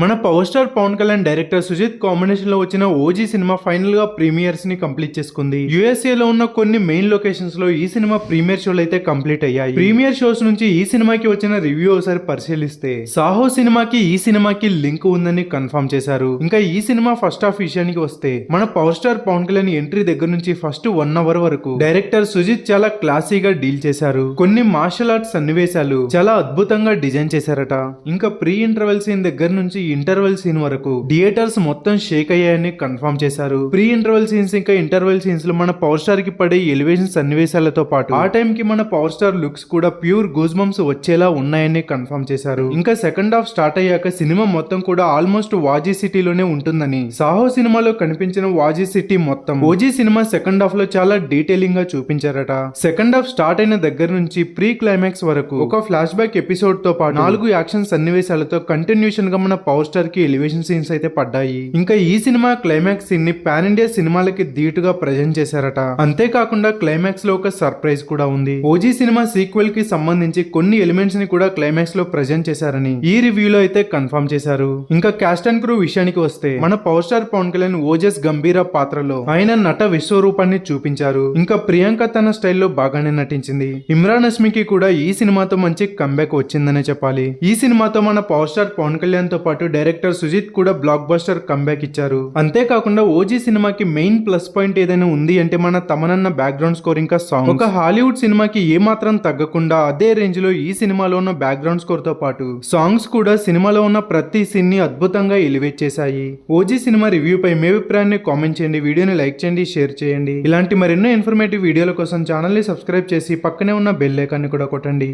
మన power star Pawan Kalyan director Sujeeth కాంబినేషన్లో వచ్చిన ఓజీ సినిమా ఫైనల్గా ప్రీమియర్స్ని కంప్లీట్ చేసుకుంది. యుఎస్ఏ లో ఉన్న కొన్ని మెయిన్ లొకేషన్స్లో ఈ సినిమా ప్రీమియర్ షోలు అయితే కంప్లీట్ అయ్యాయి. ప్రీమియర్ షోస్ నుంచి ఈ సినిమాకి వచ్చిన రివ్యూ ఒకసారి పరిశీలిస్తే సాహో సినిమాకి ఈ సినిమాకి లింక్ ఉందని కన్ఫర్మ్ చేశారు. ఇంకా ఈ సినిమా ఫస్ట్ హాఫ్ విషయానికి వస్తే మన power star Pawan Kalyan entry దగ్గర నుంచి ఫస్ట్ వన్ అవర్ వరకు డైరెక్టర్ సుజిత్ చాలా క్లాసీగా డీల్ చేశారు. కొన్ని మార్షల్ ఆర్ట్స్ సన్నివేశాలు చాలా అద్భుతంగా డిజైన్ చేశారట. ఇంకా ప్రీ ఇంటర్వెల్ సీన్ దగ్గర నుంచి ఇంటర్వెల్ సీన్ వరకు థియేటర్స్ మొత్తం షేక్ అయ్యాయని కన్ఫర్మ్ చేశారు. ప్రీ ఇంటర్వెల్ సీన్స్ ఇంకా ఇంటర్వెల్ సీన్స్లో మన పవర్ స్టార్కి పడే ఎలివేషన్ సన్నివేశాలతో పాటు ఆ టైం కి మన పవర్ స్టార్ లుక్స్ కూడా ప్యూర్ గూజ్ బంప్స్ వచ్చేలా ఉన్నాయని కన్ఫర్మ్ చేశారు. ఇంకా సెకండ్ హాఫ్ స్టార్ట్ అయ్యాక సినిమా మొత్తం కూడా ఆల్మోస్ట్ వాజీ సిటీలోనే ఉంటుందని సాహో సినిమాలో కనిపించిన వాజీ సిటీ మొత్తం ఓజీ సినిమా సెకండ్ హాఫ్లో చాలా డీటెయిలింగ్గా చూపించారట. సెకండ్ హాఫ్ స్టార్ట్ అయిన దగ్గర నుంచి ప్రీ క్లైమాక్స్ వరకు ఒక ఫ్లాష్ బ్యాక్ ఎపిసోడ్తో పాటు నాలుగు యాక్షన్ సన్నివేశాలతో కంటిన్యూషన్గా మన పవర్ పవర్ స్టార్కి ఎలివేషన్ సీన్స్ అయితే పడ్డాయి. ఇంకా ఈ సినిమా క్లైమాక్స్ సీన్ని పాన్ ఇండియా సినిమాలకి ధీటుగా ప్రజెంట్ చేశారట. అంతేకాకుండా క్లైమాక్స్లో ఒక సర్ప్రైజ్ కూడా ఉంది. ఓజీ సినిమా సీక్వెల్కి సంబంధించి కొన్ని ఎలిమెంట్స్ని కూడా క్లైమాక్స్లో ప్రజెంట్ చేశారని ఈ రివ్యూలో అయితే కన్ఫర్మ్ చేశారు. ఇంకా క్యాస్ట్ అండ్ క్రూ విషయానికి వస్తే మన పవర్ స్టార్ పవన్ కళ్యాణ్ ఓజస్ గంభీర పాత్రలో ఆయన నట విశ్వరూపాన్ని చూపించారు. ఇంకా ప్రియాంక తన స్టైల్లో బాగానే నటించింది. ఇమ్రాన్ హస్మికి కూడా ఈ సినిమాతో మంచి కంబ్యాక్ వచ్చిందనే చెప్పాలి. ఈ సినిమాతో మన పవర్ స్టార్ పవన్ కళ్యాణ్తో పాటు డైరెక్టర్ సుజిత్ కూడా బ్లాక్ బస్టర్ కంబ్యాక్ ఇచ్చారు. అంతేకాకుండా ఓజీ సినిమాకి మెయిన్ ప్లస్ పాయింట్ ఏదైనా ఉంది అంటే మన తమనన్న బ్యాక్గ్రౌండ్ స్కోర్ ఇంకా సాంగ్ ఒక హాలీవుడ్ సినిమాకి ఏ మాత్రం తగ్గకుండా అదే రేంజ్లో ఈ సినిమాలో ఉన్న బ్యాక్గ్రౌండ్ స్కోర్తో పాటు సాంగ్స్ కూడా సినిమాలో ఉన్న ప్రతి సీన్ని అద్భుతంగా ఎలివేట్ చేశాయి. ఓజీ సినిమా రివ్యూ పై మీ అభిప్రాయాన్ని కామెంట్ చేయండి వీడియోని లైక్ చేయండి షేర్ చేయండి. ఇలాంటి మరెన్నో ఇన్ఫర్మేటివ్ వీడియోల కోసం ఛానల్ని సబ్స్క్రైబ్ చేసి పక్కనే ఉన్న బెల్ ఐకాన్ని కూడా కొట్టండి.